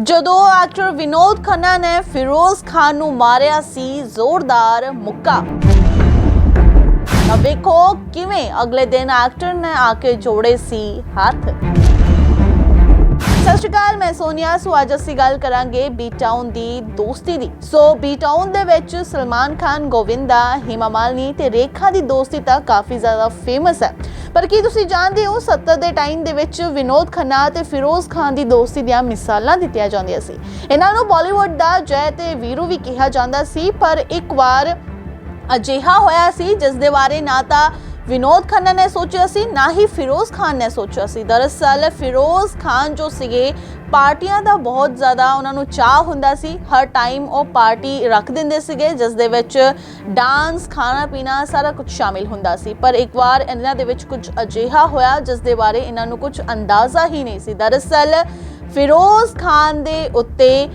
ਜਦੋਂ ਐਕਟਰ ਵਿਨੋਦ ਖੰਨਾ ਨੇ ਫਿਰੋਜ਼ ਖਾਨ ਨੂੰ ਮਾਰਿਆ ਸੀ ਜ਼ੋਰਦਾਰ ਮੁੱਕਾ। ਤਾਂ ਵੇਖੋ ਕਿਵੇਂ ਅਗਲੇ ਦਿਨ ਐਕਟਰ ਨੇ ਆ ਕੇ ਜੋੜੇ ਸੀ ਹੱਥ। ਸਤਿ ਸ਼੍ਰੀ ਅਕਾਲ, ਮੈਂ ਸੋਨੀਆ। ਸੋ ਅੱਜ ਅਸੀਂ ਗੱਲ ਕਰਾਂਗੇ ਬੀ ਟਾਊਨ ਦੀ ਦੋਸਤੀ ਦੀ। ਸੋ ਬੀ ਟਾਊਨ ਦੇ ਵਿੱਚ ਸਲਮਾਨ ਖਾਨ, ਗੋਵਿੰਦਾ, ਹਿਮਾ ਮਾਲਨੀ ਤੇ ਰੇਖਾ ਦੀ ਦੋਸਤੀ ਤਾਂ ਕਾਫੀ ਜ਼ਿਆਦਾ ਫੇਮਸ ਹੈ। ਪਰ ਕੀ ਤੁਸੀਂ ਜਾਣਦੇ ਹੋ 70 ਦੇ ਟਾਈਮ ਦੇ ਵਿੱਚ ਵਿਨੋਦ ਖੰਨਾ ਤੇ ਫਿਰੋਜ਼ ਖਾਨ ਦੀ ਦੋਸਤੀ ਦੀਆਂ ਮਿਸਾਲਾਂ ਦਿੱਤੀਆਂ ਜਾਂਦੀਆਂ ਸੀ। ਇਹਨਾਂ ਨੂੰ ਬਾਲੀਵੁੱਡ ਦਾ ਜੈ ਤੇ ਵੀਰੂ ਵੀ ਕਿਹਾ ਜਾਂਦਾ ਸੀ, ਪਰ ਇੱਕ ਵਾਰ ਅਜਿਹਾ ਹੋਇਆ ਸੀ, ਜਿਸ ਦੇ ਬਾਰੇ ਨਾ ਤਾਂ ਵਿਨੋਦ ਖੰਨਾ ਨੇ ਸੋਚਿਆ ਸੀ ਨਾ ਹੀ ਫਿਰੋਜ਼ ਖਾਨ ਨੇ ਸੋਚਿਆ ਸੀ ਦਰਅਸਲ ਫਿਰੋਜ਼ ਖਾਨ ਜੋ ਸੀਗੇ ਪਾਰਟੀਆਂ ਦਾ ਬਹੁਤ ਜ਼ਿਆਦਾ ਉਹਨਾਂ ਨੂੰ ਚਾਹ ਹੁੰਦਾ ਸੀ ਹਰ ਟਾਈਮ ਉਹ ਪਾਰਟੀ ਰੱਖ ਦਿੰਦੇ ਸੀਗੇ ਜਿਸ ਦੇ ਵਿੱਚ ਡਾਂਸ ਖਾਣਾ ਪੀਣਾ ਸਾਰਾ ਕੁਝ ਸ਼ਾਮਿਲ ਹੁੰਦਾ ਸੀ ਪਰ ਇੱਕ ਵਾਰ ਇਹਨਾਂ ਦੇ ਵਿੱਚ ਕੁਝ ਅਜਿਹਾ ਹੋਇਆ ਜਿਸ ਦੇ ਬਾਰੇ ਇਹਨਾਂ ਨੂੰ ਕੁਝ ਅੰਦਾਜ਼ਾ ਹੀ ਨਹੀਂ ਸੀ ਦਰਅਸਲ ਫਿਰੋਜ਼ ਖਾਨ ਦੇ ਉੱਤੇ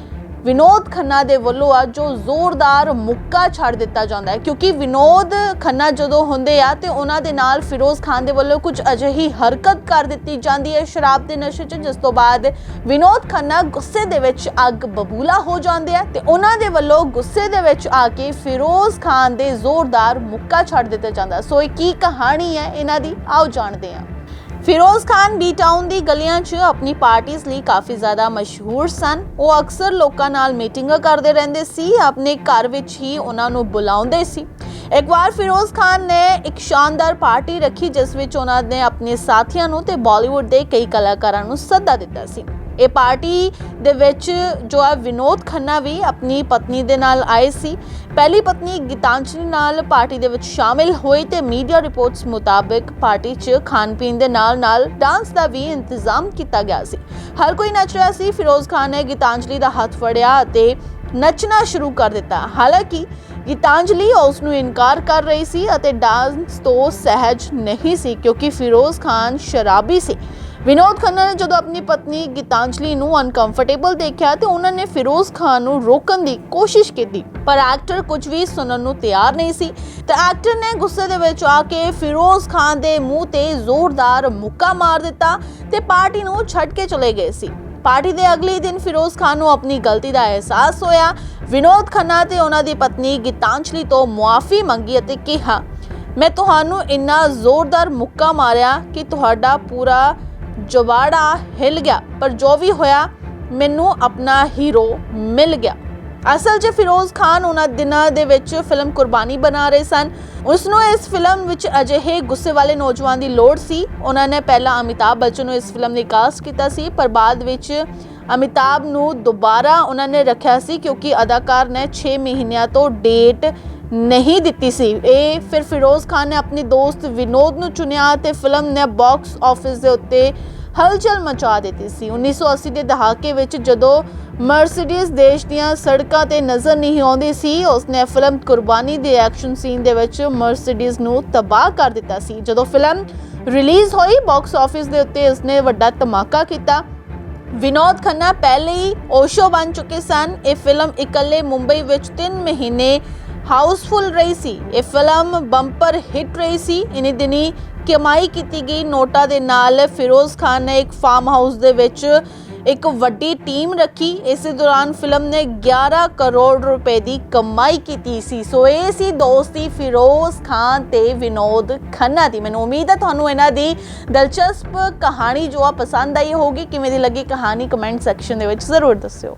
ਵਿਨੋਦ ਖੰਨਾ ਦੇ ਵੱਲੋਂ ਆ ਜੋ ਜ਼ੋਰਦਾਰ ਮੁੱਕਾ ਛੱਡ ਦਿੱਤਾ ਜਾਂਦਾ ਹੈ, ਕਿਉਂਕਿ ਵਿਨੋਦ ਖੰਨਾ ਜਦੋਂ ਹੁੰਦੇ ਆ ਤੇ ਉਹਨਾਂ ਦੇ ਨਾਲ ਫਿਰੋਜ਼ ਖਾਨ ਦੇ ਵੱਲੋਂ ਕੁਝ ਅਜਿਹੀ ਹਰਕਤ ਕਰ ਦਿੱਤੀ ਜਾਂਦੀ ਹੈ ਸ਼ਰਾਬ ਦੇ ਨਸ਼ੇ 'ਚ, ਜਿਸ ਤੋਂ ਬਾਅਦ ਵਿਨੋਦ ਖੰਨਾ ਗੁੱਸੇ ਦੇ ਵਿੱਚ ਅੱਗ ਬਬੂਲਾ ਹੋ ਜਾਂਦੇ ਆ ਤੇ ਉਹਨਾਂ ਦੇ ਵੱਲੋਂ ਗੁੱਸੇ ਦੇ ਵਿੱਚ ਆ ਕੇ ਫਿਰੋਜ਼ ਖਾਨ ਦੇ ਜ਼ੋਰਦਾਰ ਮੁੱਕਾ ਛੱਡ ਦਿੱਤਾ ਜਾਂਦਾ ਸੋ ਇਹ ਕੀ ਕਹਾਣੀ ਹੈ, ਇਹਨਾਂ ਦੀ? ਆਓ ਜਾਣਦੇ ਹਾਂ। ਫਿਰੋਜ਼ ਖਾਨ ਬੀ ਟਾਊਨ ਦੀ ਗਲੀਆਂ 'ਚ ਆਪਣੀ ਪਾਰਟੀਆਂ ਲਈ ਕਾਫੀ ਜ਼ਿਆਦਾ ਮਸ਼ਹੂਰ ਸਨ। ਉਹ ਅਕਸਰ ਲੋਕਾਂ ਨਾਲ ਮੀਟਿੰਗਾਂ ਕਰਦੇ ਰਹਿੰਦੇ ਸੀ, ਆਪਣੇ ਘਰ ਵਿੱਚ ਹੀ ਉਹਨਾਂ ਨੂੰ ਬੁਲਾਉਂਦੇ ਸੀ। ਇੱਕ ਵਾਰ ਫਿਰੋਜ਼ ਖਾਨ ਨੇ ਇੱਕ ਸ਼ਾਨਦਾਰ ਪਾਰਟੀ ਰੱਖੀ, ਜਿਸ ਵਿੱਚ ਉਹਨਾਂ ਨੇ ਆਪਣੇ ਸਾਥੀਆਂ ਨੂੰ ਤੇ ਬਾਲੀਵੁੱਡ ਦੇ ਕਈ ਕਲਾਕਾਰਾਂ ਨੂੰ ਸੱਦਾ ਦਿੱਤਾ ਸੀ। ਇਹ ਪਾਰਟੀ ਦੇ ਵਿੱਚ ਜੋ ਹੈ ਵਿਨੋਦ ਖੰਨਾ ਵੀ ਆਪਣੀ ਪਤਨੀ ਦੇ ਨਾਲ ਆਏ ਸੀ। ਪਹਿਲੀ ਪਤਨੀ ਗੀਤਾਂਜਲੀ ਨਾਲ ਪਾਰਟੀ ਦੇ ਵਿੱਚ ਸ਼ਾਮਿਲ ਹੋਈ ਤੇ ਮੀਡੀਆ ਰਿਪੋਰਟਸ ਮੁਤਾਬਕ ਪਾਰਟੀ 'ਚ ਖਾਣ ਪੀਣ ਦੇ ਨਾਲ ਨਾਲ ਡਾਂਸ ਦਾ ਵੀ ਇੰਤਜ਼ਾਮ ਕੀਤਾ ਗਿਆ ਸੀ। ਹਰ ਕੋਈ ਨੱਚ ਰਿਹਾ ਸੀ, ਫਿਰੋਜ਼ ਖਾਨ ਨੇ ਗੀਤਾਂਜਲੀ ਦਾ ਹੱਥ ਫੜਿਆ ਅਤੇ ਨੱਚਣਾ ਸ਼ੁਰੂ ਕਰ ਦਿੱਤਾ। ਹਾਲਾਂਕਿ ਗੀਤਾਂਜਲੀ ਉਸ ਨੂੰ ਇਨਕਾਰ ਕਰ ਰਹੀ ਸੀ ਅਤੇ ਡਾਂਸ ਤੋਂ ਸਹਿਜ ਨਹੀਂ ਸੀ ਕਿਉਂਕਿ ਫਿਰੋਜ਼ ਖਾਨ ਸ਼ਰਾਬੀ ਸੀ। ਵਿਨੋਦ ਖੰਨਾ ਨੇ ਜਦੋਂ ਆਪਣੀ ਪਤਨੀ ਗੀਤਾਂਜਲੀ ਨੂੰ ਅਨਕੰਫਰਟੇਬਲ ਦੇਖਿਆ ਤੇ ਉਹਨਾਂ ਨੇ ਫਿਰੋਜ਼ ਖਾਨ ਨੂੰ ਰੋਕਣ ਦੀ ਕੋਸ਼ਿਸ਼ ਕੀਤੀ। ਪਰ ਐਕਟਰ ਕੁਝ ਵੀ ਸੁਣਨ ਨੂੰ ਤਿਆਰ ਨਹੀਂ ਸੀ। ਤੇ ਐਕਟਰ ਨੇ ਗੁੱਸੇ ਦੇ ਵਿੱਚ ਆ ਕੇ ਫਿਰੋਜ਼ ਖਾਨ ਦੇ ਮੂੰਹ ਤੇ ਜ਼ੋਰਦਾਰ ਮੁੱਕਾ ਮਾਰ ਦਿੱਤਾ ਤੇ ਪਾਰਟੀ ਨੂੰ ਛੱਡ ਕੇ ਚਲੇ ਗਏ ਸੀ। ਪਾਰਟੀ ਦੇ ਅਗਲੇ ਦਿਨ ਫਿਰੋਜ਼ ਖਾਨ ਨੂੰ ਆਪਣੀ ਗਲਤੀ ਦਾ ਅਹਿਸਾਸ ਹੋਇਆ ਵਿਨੋਦ ਖੰਨਾ ਤੇ ਉਹਨਾਂ ਦੀ ਪਤਨੀ ਗੀਤਾਂਜਲੀ ਤੋਂ ਮੁਆਫੀ ਮੰਗੀ ਅਤੇ ਕਿਹਾ, ਮੈਂ ਤੁਹਾਨੂੰ ਇੰਨਾ ਜ਼ੋਰਦਾਰ ਮੁੱਕਾ ਮਾਰਿਆ ਕਿ ਤੁਹਾਡਾ ਪੂਰਾ ਜਵਾੜਾ ਹਿੱਲ ਗਿਆ, ਪਰ ਜੋ ਵੀ ਹੋਇਆ, ਮੈਨੂੰ ਆਪਣਾ ਹੀਰੋ ਮਿਲ ਗਿਆ। ਅਸਲ 'ਚ ਫਿਰੋਜ਼ ਖਾਨ ਉਹਨਾਂ ਦਿਨਾਂ ਦੇ ਵਿੱਚ ਫਿਲਮ ਕੁਰਬਾਨੀ ਬਣਾ ਰਹੇ ਸਨ। ਉਸ ਨੂੰ ਇਸ ਫਿਲਮ ਵਿੱਚ ਅਜਿਹੇ ਗੁੱਸੇ ਵਾਲੇ ਨੌਜਵਾਨ ਦੀ ਲੋੜ ਸੀ। ਉਹਨਾਂ ਨੇ ਪਹਿਲਾਂ ਅਮਿਤਾਭ ਬੱਚਨ ਨੂੰ ਇਸ ਫਿਲਮ ਲਈ ਕਾਸਟ ਕੀਤਾ ਸੀ, ਪਰ ਬਾਅਦ ਵਿੱਚ ਅਮਿਤਾਭ ਨੂੰ ਦੁਬਾਰਾ ਉਹਨਾਂ ਨੇ ਰੱਖਿਆ ਸੀ ਕਿਉਂਕਿ ਅਦਾਕਾਰ ਨੇ 6 ਮਹੀਨਿਆਂ ਤੋਂ ਡੇਟ ਨਹੀਂ ਦਿੱਤੀ ਸੀ। ਇਹ ਫਿਰ ਫਿਰੋਜ਼ ਖਾਨ ਨੇ ਆਪਣੀ ਦੋਸਤ ਵਿਨੋਦ ਨੂੰ ਚੁਣਿਆ ਤੇ ਫਿਲਮ ਨੇ ਬਾਕਸ ਆਫਿਸ ਦੇ ਉੱਤੇ ਹਲਚਲ ਮਚਾ ਦਿੱਤੀ ਸੀ। 1980 ਦੇ ਦਹਾਕੇ ਵਿੱਚ ਜਦੋਂ ਮਰਸੀਡੀਜ਼ ਦੇਸ਼ ਦੀਆਂ ਸੜਕਾਂ ਤੇ ਨਜ਼ਰ ਨਹੀਂ ਆਉਂਦੀ ਸੀ, ਉਸਨੇ ਫਿਲਮ ਕੁਰਬਾਨੀ ਦੇ ਐਕਸ਼ਨ ਸੀਨ ਦੇ ਵਿੱਚ ਮਰਸੀਡੀਜ਼ ਨੂੰ ਤਬਾਹ ਕਰ ਦਿੱਤਾ ਸੀ। ਜਦੋਂ ਫਿਲਮ ਰਿਲੀਜ਼ ਹੋਈ ਬਾਕਸ ਆਫਿਸ ਦੇ ਉੱਤੇ ਉਸਨੇ ਵੱਡਾ ਧਮਾਕਾ ਕੀਤਾ। ਵਿਨੋਦ ਖੰਨਾ ਪਹਿਲੇ ਹੀ ਓਸ਼ੋ ਬਣ ਚੁੱਕੇ ਸਨ। ਇਹ ਫਿਲਮ ਇਕੱਲੇ ਮੁੰਬਈ ਵਿੱਚ 3 ਮਹੀਨੇ ਹਾਊਸਫੁੱਲ ਰਹੀ ਸੀ। ਇਹ ਫਿਲਮ ਬੰਪਰ ਹਿੱਟ ਰਹੀ ਸੀ। ਇਨੀ ਦਿਨੀ ਕਮਾਈ ਕੀਤੀ ਗਈ। ਨੋਟਾਂ ਦੇ ਨਾਲ ਫਿਰੋਜ਼ ਖਾਨ ਨੇ ਇੱਕ ਫਾਰਮ ਹਾਊਸ ਦੇ ਵਿੱਚ ਇੱਕ ਵੱਡੀ ਟੀਮ ਰੱਖੀ। ਇਸੇ ਦੌਰਾਨ ਫਿਲਮ ਨੇ 11 ਕਰੋੜ ਰੁਪਏ ਦੀ ਕਮਾਈ ਕੀਤੀ ਸੀ। ਸੋ ਇਹ ਸੀ ਦੋਸਤੀ ਫਿਰੋਜ਼ ਖਾਨ ਤੇ ਵਿਨੋਦ ਖੰਨਾ ਦੀ। ਮੈਨੂੰ ਉਮੀਦ ਹੈ ਤੁਹਾਨੂੰ ਇਹਨਾਂ ਦੀ ਦਿਲਚਸਪ ਕਹਾਣੀ ਜੋ ਆ ਪਸੰਦ ਆਈ ਹੋਗੀ ਕਿਵੇਂ ਦੀ ਲੱਗੀ ਕਹਾਣੀ ਕਮੈਂਟ ਸੈਕਸ਼ਨ ਦੇ ਵਿੱਚ ਜ਼ਰੂਰ ਦੱਸਿਓ।